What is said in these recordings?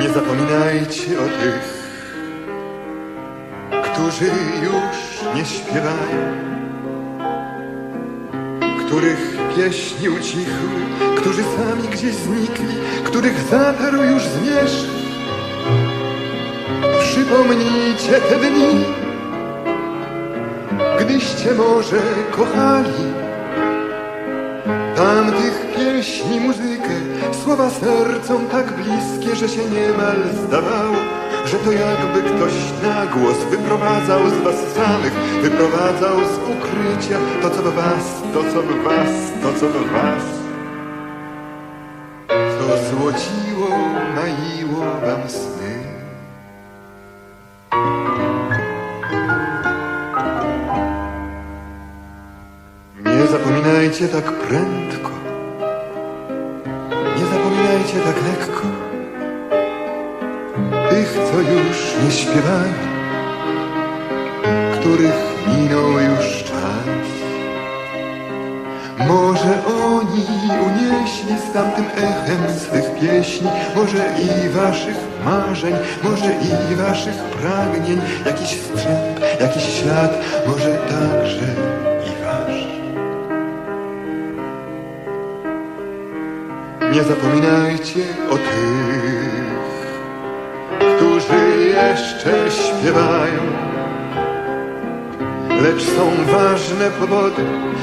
Nie zapominajcie o tych, którzy już nie śpiewają, których pieśni ucichły, którzy sami gdzieś znikli, których zatarł już zmierzch. Przypomnijcie te dni, gdyście może kochali tamtych pieśni muzykę, słowa sercom tak bliskie, że się niemal zdawało, że to jakby ktoś na głos wyprowadzał z was samych, wyprowadzał z ukrycia to, co w was, to, co w was, to, co w was. Co złociło, maiło wam sny. Nie zapominajcie tak prędko. Zapominajcie tak lekko. Tych, co już nie śpiewają, których minął już czas. Może oni unieśli z tamtym echem swych pieśni, może i waszych marzeń, może i waszych pragnień, jakiś strzęp, jakiś ślad, może także Nie zapominajcie o tych, którzy jeszcze śpiewają. Lecz są ważne powody,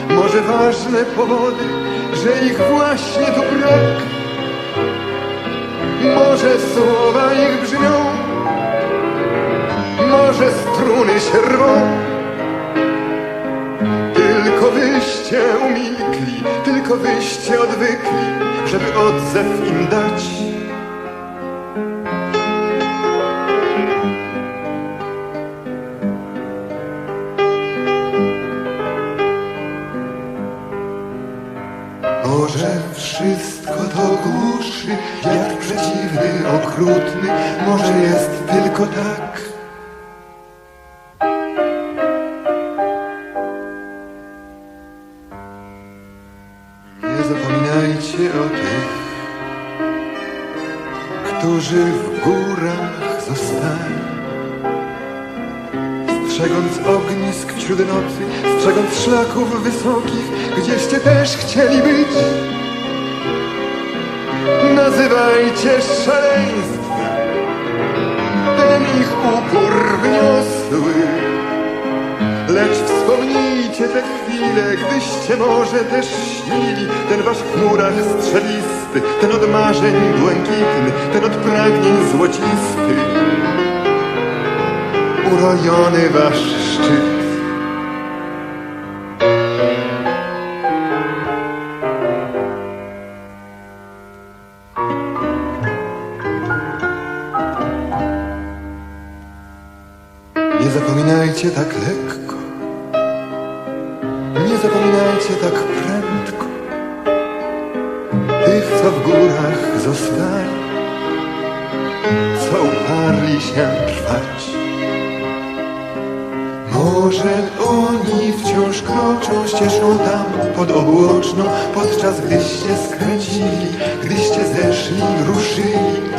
może ważne powody, że ich właśnie tu brak. Może słowa ich brzmią, może struny się rwą. Tylko wyście umilkli, tylko wyście odwykli, żeby odzew im dać. Może wszystko to głuszy, jak przeciwny, okrutny, może jest tylko tak. Którzy w górach zostali. Strzegąc ognisk wśród nocy, strzegąc szlaków wysokich, gdzieście też chcieli być. Nazywajcie szaleństwem ten ich upór wniosły. Wspomnijcie te chwile, gdyście może też śnili ten wasz w chmurach strzelisty, ten od marzeń błękitny, ten od pragnień złocisty. Urojony wasz szczyt. Nie zapominajcie tak lekko. Zapominajcie tak prędko. Tych, co w górach zostali, co uparli się trwać. Może oni wciąż kroczą ścieżką tam pod obłoczną, podczas gdyście skręcili, gdyście zeszli, ruszyli.